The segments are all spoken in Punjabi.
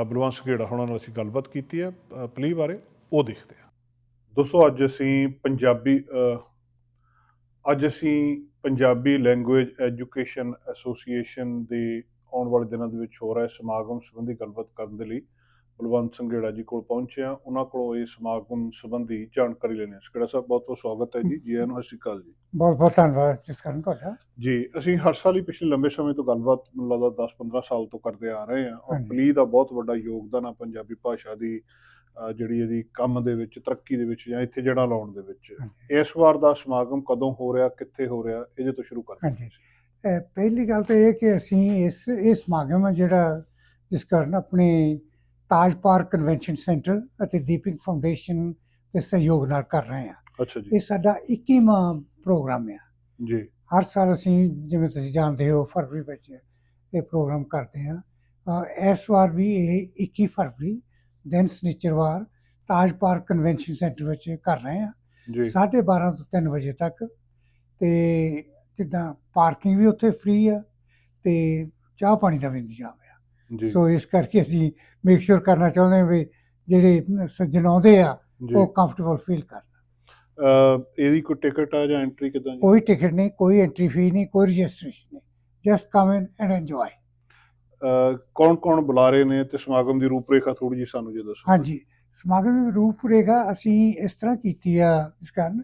ਅ, ਬਲਵੰਤ ਸੰਘੇੜਾ ਉਹਨਾਂ ਨਾਲ ਅਸੀਂ ਗੱਲਬਾਤ ਕੀਤੀ ਹੈ ਪਲੀ ਬਾਰੇ ਉਹ ਦੇਖਦੇ ਹਾਂ। ਦੋਸਤੋ ਅੱਜ ਅਸੀਂ ਪੰਜਾਬੀ ਅੱਜ ਅਸੀਂ ਪੰਜਾਬੀ ਲੈਂਗੁਏਜ ਐਜੂਕੇਸ਼ਨ ਐਸੋਸੀਏਸ਼ਨ ਦੇ ਆਉਣ ਵਾਲੇ ਦਿਨਾਂ ਦੇ ਵਿੱਚ ਹੋ ਰਿਹਾ ਸਮਾਗਮ ਸੰਬੰਧੀ ਗੱਲਬਾਤ ਕਰਨ ਦੇ ਲਈ। ਬਲਵੰਤ ਸੰਘੇੜਾ ਜੀ ਕੋਲ ਪਹੁੰਚੇ ਹਾਂ। ਉਹਨਾਂ ਕੋਲੋਂ ਇਹ ਸਮਾਗਮ ਸੰਬੰਧੀ ਜਾਣਕਾਰੀ ਲੈਣੀ ਹੈ। ਸੰਘੇੜਾ ਸਾਹਿਬ ਬਹੁਤ ਬਹੁਤ ਸਵਾਗਤ ਹੈ ਜੀ। ਜੀ ਆਇਆਂ ਨੂੰ ਸਤਿ ਸ਼੍ਰੀ ਅਕਾਲ ਜੀ। ਬਹੁਤ ਬਹੁਤ ਧੰਨਵਾਦ ਜਿਸ ਕਰਨ ਤੁਹਾਡਾ। ਜੀ ਅਸੀਂ ਹਰ ਸਾਲ ਹੀ ਪਿਛਲੇ ਲੰਬੇ ਸਮੇਂ ਤੋਂ ਗੱਲਬਾਤ ਮੈਨੂੰ ਲੱਗਦਾ 10-15 ਸਾਲ ਤੋਂ ਕਰਦੇ ਆ ਰਹੇ ਹਾਂ। ਔਰ। ਪਲੀ ਦਾ ਬਹੁਤ ਵੱਡਾ ਯੋਗਦਾਨ ਆ ਪੰਜਾਬੀ ਭਾਸ਼ਾ ਦੀ ਜਿਹੜੀ ਇਹਦੀ ਕੰਮ ਦੇ ਵਿੱਚ ਤਰੱਕੀ ਦੇ ਵਿੱਚ ਜਾਂ ਇੱਥੇ ਜੜ੍ਹਾਂ ਲਾਉਣ ਦੇ ਵਿੱਚ। ਇਸ ਵਾਰ ਦਾ ਸਮਾਗਮ ਕਦੋਂ ਹੋ ਰਿਹਾ ਕਿੱਥੇ ਹੋ ਰਿਹਾ ਇਹਦੇ ਤੋਂ ਸ਼ੁਰੂ ਕਰਦੇ। ਅਹ ਪਹਿਲੀ ਗੱਲ ਤਾਂ ਇਹ ਕਿ ਅਸੀਂ ਇਸ ਇਹ ਸਮਾਗਮ ਹੈ ਜਿਹੜਾ ਜਿਸ ਕਾਰਨ ਆਪਣੇ ਤਾਜ ਪਾਰਕ ਕਨਵੈਨਸ਼ਨ ਸੈਂਟਰ ਅਤੇ ਦੀਪਿਕ ਫਾਊਂਡੇਸ਼ਨ ਦੇ ਸਹਿਯੋਗ ਨਾਲ ਕਰ ਰਹੇ ਹਾਂ। ਅੱਛਾ ਜੀ। ਇਹ ਸਾਡਾ 21ਵਾਂ ਪ੍ਰੋਗਰਾਮ ਹੈ ਜੀ। ਹਰ ਸਾਲ ਅਸੀਂ ਜਿਵੇਂ ਤੁਸੀਂ ਜਾਣਦੇ ਹੋ ਫਰਵਰੀ ਵਿੱਚ ਇਹ ਪ੍ਰੋਗਰਾਮ ਕਰਦੇ ਹਾਂ। ਇਸ ਵਾਰ ਵੀ ਇਹ 21 ਫਰਵਰੀ ਦਿਨ ਸਨੀਚਰਵਾਰ ਤਾਜ ਪਾਰਕ ਕਨਵੈਨਸ਼ਨ ਸੈਂਟਰ ਵਿੱਚ ਕਰ ਰਹੇ ਹਾਂ। ਜੀ। 12:30 ਤੋਂ 3 ਵਜੇ ਤੱਕ ਤੇ ਜਿੱਦਾਂ ਪਾਰਕਿੰਗ ਵੀ ਉੱਥੇ ਫ੍ਰੀ ਆ ਤੇ ਚਾਹ ਪਾਣੀ ਦਾ ਵੀ ਇੰਤਜ਼ਾਮ ਸੋ ਇਸ ਕਰਕੇ ਅਸੀਂ ਮੇਕ ਸ਼ੋਰ ਕਰਨਾ ਚਾਹੁੰਦੇ ਹਾਂ ਵੀ ਜਿਹੜੇ ਸੱਜਣ ਆਉਂਦੇ ਆ ਉਹ ਕੰਫਰਟੇਬਲ ਫੀਲ ਕਰਨ। ਇਹਦੀ ਕੋਈ ਟਿਕਟ ਆ ਜਾਂ ਐਂਟਰੀ ਕਿਦਾਂ ਜੀ? ਕੋਈ ਟਿਕਟ ਨਹੀਂ ਕੋਈ ਐਂਟਰੀ ਫੀ ਨਹੀਂ ਕੋਈ ਰਜਿਸਟ੍ਰੇਸ਼ਨ ਨਹੀਂ। Just come in and enjoy ਕੌਣ ਕੌਣ ਬੁਲਾ ਰਹੇ ਨੇ ਤੇ ਸਮਾਗਮ ਦੀ ਰੂਪਰੇਖਾ ਥੋੜੀ ਜੀ ਸਾਨੂੰ ਜੇ ਦੱਸੋ। ਹਾਂਜੀ ਸਮਾਗਮ ਦੀ ਰੂਪਰੇਖਾ ਅਸੀਂ ਇਸ ਤਰ੍ਹਾਂ ਕੀਤੀ ਆ ਇਸ ਕਾਰਨ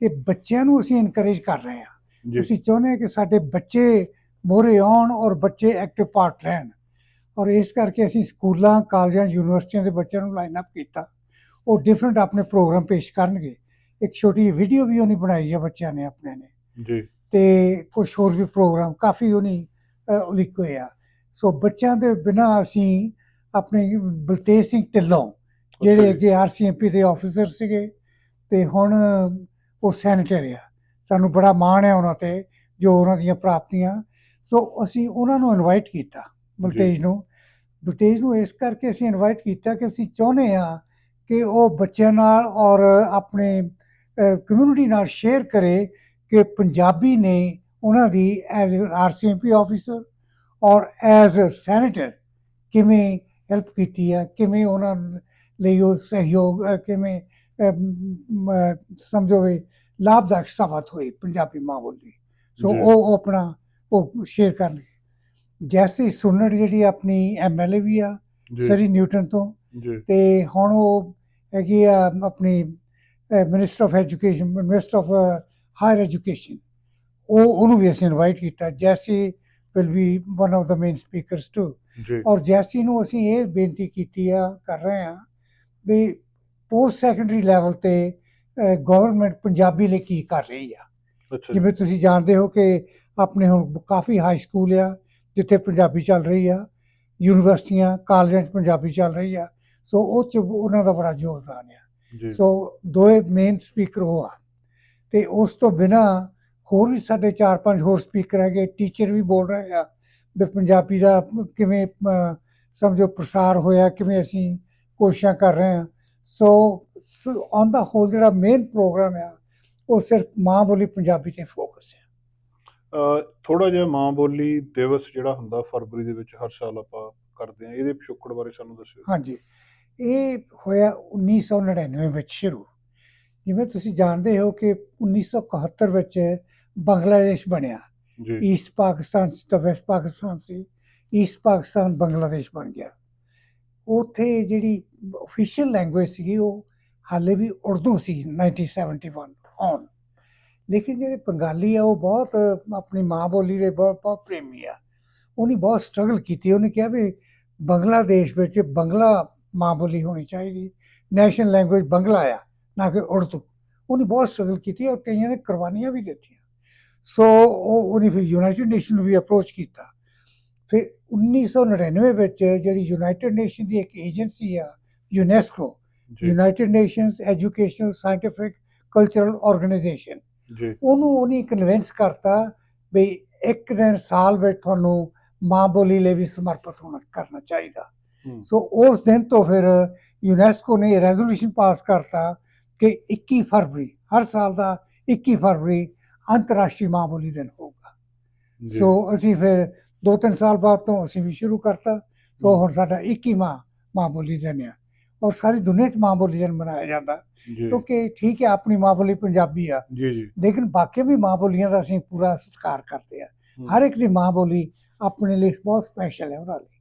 ਕਿ ਬੱਚਿਆਂ ਨੂੰ ਅਸੀਂ ਇਨਕਰੇਜ ਕਰ ਰਹੇ ਜੀ। ਅਸੀਂ ਚਾਹੁੰਦੇ ਕਿ ਸਾਡੇ ਬੱਚੇ ਮੋਰੇ ਆਉਣ ਔਰ ਬੱਚੇ ਐਕਟਿਵ ਪਾਰਟ ਲੈਣ। ਔਰ ਇਸ ਕਰਕੇ ਅਸੀਂ ਸਕੂਲਾਂ ਕਾਲਜਾਂ ਯੂਨੀਵਰਸਿਟੀਆਂ ਦੇ ਬੱਚਿਆਂ ਨੂੰ ਲਾਈਨ ਅਪ ਕੀਤਾ। ਉਹ ਡਿਫਰੈਂਟ ਆਪਣੇ ਪ੍ਰੋਗਰਾਮ ਪੇਸ਼ ਕਰਨਗੇ। ਇੱਕ ਛੋਟੀ ਵੀਡੀਓ ਵੀ ਉਹਨੇ ਬਣਾਈ ਹੈ ਬੱਚਿਆਂ ਨੇ ਆਪਣੇ ਨੇ। ਜੀ। ਤੇ ਕੁਝ ਹੋਰ ਵੀ ਪ੍ਰੋਗਰਾਮ ਕਾਫੀ ਉਹਨੇ ਉਲੀਕੇ ਹੋਏ ਆ। ਸੋ ਬੱਚਿਆਂ ਦੇ ਬਿਨਾ ਅਸੀਂ ਆਪਣੇ ਬਲਤੇਜ ਸਿੰਘ ਢਿੱਲੋਂ ਜਿਹੜੇ। ਅੱਗੇ ਆਰਸੀਐਮਪੀ ਦੇ ਆਫੀਸਰ ਸੀਗੇ ਤੇ ਹੁਣ ਉਹ ਸੈਨੇਟਰ ਆ। ਸਾਨੂੰ ਬੜਾ ਮਾਣ ਹੈ ਉਹਨਾਂ ਤੇ ਜੋ ਉਹਨਾਂ ਦੀਆਂ ਪ੍ਰਾਪਤੀਆਂ। ਸੋ ਅਸੀਂ ਉਹਨਾਂ ਨੂੰ ਇਨਵਾਈਟ ਕੀਤਾ ਬਲਤੇਜ ਨੂੰ। ਬਲਤੇਜ ਨੂੰ ਇਸ ਕਰਕੇ ਅਸੀਂ ਇਨਵਾਈਟ ਕੀਤਾ ਕਿ ਅਸੀਂ ਚਾਹੁੰਦੇ ਆ ਕਿ ਉਹ ਬੱਚਿਆਂ ਨਾਲ ਔਰ ਆਪਣੇ ਕਮਿਊਨਿਟੀ ਨਾਲ ਸ਼ੇਅਰ ਕਰੇ ਕਿ ਪੰਜਾਬੀ ਨੇ ਉਹਨਾਂ ਦੀ as RCMP officer or as senator ਕਿਵੇਂ ਹੈਲਪ ਕੀਤੀ ਹੈ ਕਿਵੇਂ ਉਹਨਾਂ ਲਈ ਉਹ ਸਹਿਯੋਗ ਅ, ਕਿਵੇਂ ਅ, ਅ, ਸਮਝੋ ਵੀ ਲਾਭਦਾਇਕ ਸਾਬਤ ਹੋਈ ਪੰਜਾਬੀ ਮਾਂ ਬੋਲੀ ਸੋ ਉਹ ਆਪਣਾ ਉਹ ਸ਼ੇਅਰ ਕਰਨਗੇ। ਜੈਸੀ ਸੁਨੜ ਜਿਹੜੀ ਆਪਣੀ ਐਮਐਲਏ ਵੀ ਆ ਸਰੀ ਨਿਊਟਨ ਤੋਂ। ਤੇ ਹੁਣ ਉਹ ਹੈਗੀ ਆ ਆਪਣੀ minister of education minister of higher education ਉਹ ਉਹਨੂੰ ਵੀ ਅਸੀਂ ਇਨਵਾਈਟ ਕੀਤਾ। Jessie will be one of the main speakers too or Jessie ਨੂੰ ਅਸੀਂ ਇਹ ਬੇਨਤੀ ਕੀਤੀ ਆ ਕਰ ਰਹੇ ਆ ਵੀ ਪੋਸਟ ਸੈਕੰਡਰੀ ਲੈਵਲ ਤੇ ਗਵਰਨਮੈਂਟ ਪੰਜਾਬੀ ਲਈ ਕੀ ਕਰ ਰਹੀ ਆ। ਜਿਵੇਂ ਤੁਸੀਂ ਜਾਣਦੇ ਹੋ ਕਿ ਆਪਣੇ ਹੁਣ ਕਾਫੀ ਹਾਈ ਸਕੂਲ ਆ ਜਿੱਥੇ ਪੰਜਾਬੀ ਚੱਲ ਰਹੀ ਆ ਯੂਨੀਵਰਸਿਟੀਆਂ ਕਾਲਜਾਂ 'ਚ ਪੰਜਾਬੀ ਚੱਲ ਰਹੀ ਆ ਸੋ ਉਹ 'ਚ ਉਹਨਾਂ ਦਾ ਬੜਾ ਯੋਗਦਾਨ ਆ। ਸੋ ਦੋਏ ਮੇਨ ਸਪੀਕਰ ਉਹ ਆ। ਤੇ ਉਸ ਤੋਂ ਬਿਨਾ ਹੋਰ ਵੀ ਸਾਡੇ 4-5 ਹੋਰ ਸਪੀਕਰ ਹੈਗੇ ਟੀਚਰ ਵੀ ਬੋਲ ਰਹੇ ਆ ਵੀ ਪੰਜਾਬੀ ਦਾ ਕਿਵੇਂ ਸਮਝੋ ਪ੍ਰਸਾਰ ਹੋਇਆ ਕਿਵੇਂ ਅਸੀਂ ਕੋਸ਼ਿਸ਼ਾਂ ਕਰ ਰਹੇ ਆ। ਸੋ ਔਨ ਦਾ ਹੋਲ ਜਿਹੜਾ ਮੇਨ ਪ੍ਰੋਗਰਾਮ ਆ ਉਹ ਸਿਰਫ ਮਾਂ ਬੋਲੀ ਪੰਜਾਬੀ ਤੇ ਫੋਕਸ ਹੈ ਥੋੜਾ ਜਿਹਾ ਮਾਂ ਬੋਲੀ ਦਿਵਸ ਜਿਹੜਾ ਹੁੰਦਾ ਫਰਵਰੀ ਦੇ ਵਿੱਚ ਹਰ ਸਾਲ ਆਪਾਂ ਕਰਦੇ ਆ ਇਹਦੇ ਪਿਛੋਕੜ ਬਾਰੇ ਸਾਨੂੰ ਦੱਸਿਓ। ਹਾਂਜੀ ਇਹ ਹੋਇਆ 1999 ਵਿੱਚ ਸ਼ੁਰੂ। ਜਿਵੇਂ ਤੁਸੀਂ ਜਾਣਦੇ ਹੋ ਕਿ 1971 ਵਿੱਚ ਬੰਗਲਾਦੇਸ਼ ਬਣਿਆ। ਜੀ। ਈਸਟ ਪਾਕਿਸਤਾਨ ਸੀ ਤਾਂ ਵੈਸਟ ਪਾਕਿਸਤਾਨ ਸੀ ਈਸਟ ਪਾਕਿਸਤਾਨ ਬੰਗਲਾਦੇਸ਼ ਬਣ ਗਿਆ। ਉੱਥੇ ਜਿਹੜੀ ਅਫੀਸ਼ੀਅਲ ਲੈਂਗੁਏਜ ਸੀਗੀ ਉਹ ਹਾਲੇ ਵੀ ਉਰਦੂ ਸੀ 1971 ਔਨ ਲੇਕਿਨ ਜਿਹੜੇ ਬੰਗਾਲੀ ਆ ਉਹ ਬਹੁਤ ਆਪਣੀ ਮਾਂ ਬੋਲੀ ਦੇ ਬਹੁਤ ਬਹੁਤ ਪ੍ਰੇਮੀ ਆ। ਉਹਨੇ ਬਹੁਤ ਸਟਰਗਲ ਕੀਤੀ। ਉਹਨੇ ਕਿਹਾ ਵੀ ਬੰਗਲਾਦੇਸ਼ ਵਿੱਚ ਬੰਗਲਾ ਮਾਂ ਬੋਲੀ ਹੋਣੀ ਚਾਹੀਦੀ। ਨੈਸ਼ਨਲ ਲੈਂਗੁਏਜ ਬੰਗਲਾ ਆ ਨਾ ਕਿ ਉਰਦੂ। ਉਹਨੇ ਬਹੁਤ ਸਟਰਗਲ ਕੀਤੀ ਔਰ ਕਈਆਂ ਨੇ ਕੁਰਬਾਨੀਆਂ ਵੀ ਦਿੱਤੀਆਂ। ਸੋ ਉਹ ਉਹਨੇ ਫਿਰ ਯੂਨਾਈਟਿਡ ਨੇਸ਼ਨ ਨੂੰ ਵੀ ਅਪਰੋਚ ਕੀਤਾ। ਫਿਰ 1999 ਵਿੱਚ ਜਿਹੜੀ ਯੂਨਾਈਟਿਡ ਨੇਸ਼ਨ ਦੀ ਇੱਕ ਏਜੰਸੀ ਆ UNESCO United Nations Educational Scientific Cultural Organisation ਉਹਨੂੰ ਉਹਨੇ ਕਨਵਿੰਸ ਕਰਤਾ ਵੀ ਇੱਕ ਦਿਨ ਸਾਲ ਵਿੱਚ ਤੁਹਾਨੂੰ ਮਾਂ ਬੋਲੀ ਲਈ ਵੀ ਸਮਰਪਿਤ ਹੋਣਾ ਕਰਨਾ ਚਾਹੀਦਾ। ਹੂੰ। ਸੋ ਉਸ ਦਿਨ ਤੋਂ ਫਿਰ ਯੂਨੈਸਕੋ ਨੇ ਰੈਜ਼ੋਲੂਸ਼ਨ ਪਾਸ ਕਰਤਾ ਕਿ 21 ਫਰਵਰੀ ਹਰ ਸਾਲ ਦਾ 21 ਫਰਵਰੀ ਅੰਤਰਰਾਸ਼ਟਰੀ ਮਾਂ ਬੋਲੀ ਦਿਨ ਹੋਊਗਾ। ਸੋ ਅਸੀਂ ਫਿਰ ਦੋ ਤਿੰਨ ਸਾਲ ਬਾਅਦ ਤੋਂ ਅਸੀਂ ਵੀ ਸ਼ੁਰੂ ਕਰਤਾ। ਸੋ ਹੂੰ। ਹੁਣ ਸਾਡਾ 21ਵਾਂ ਮਾਂ ਬੋਲੀ ਦਿਨ ਆ। ਔਰ ਸਾਰੀ ਦੁਨੀਆ 'ਚ ਮਾਂ ਬੋਲੀ ਦਿਨ ਮਨਾਇਆ ਜਾਂਦਾ। ਕਿਉਂਕਿ ਠੀਕ ਹੈ ਆਪਣੀ ਮਾਂ ਬੋਲੀ ਪੰਜਾਬੀ ਆ। ਜੀ ਜੀ। ਲੇਕਿਨ ਬਾਕੀ ਵੀ ਮਾਂ ਬੋਲੀਆਂ ਦਾ ਅਸੀਂ ਪੂਰਾ ਸਤਿਕਾਰ ਕਰਦੇ ਆ। ਹਰ ਇੱਕ ਦੀ ਮਾਂ ਬੋਲੀ ਆਪਣੇ ਲਈ ਬਹੁਤ ਸਪੈਸ਼ਲ ਹੈ ਉਹਨਾਂ ਲਈ।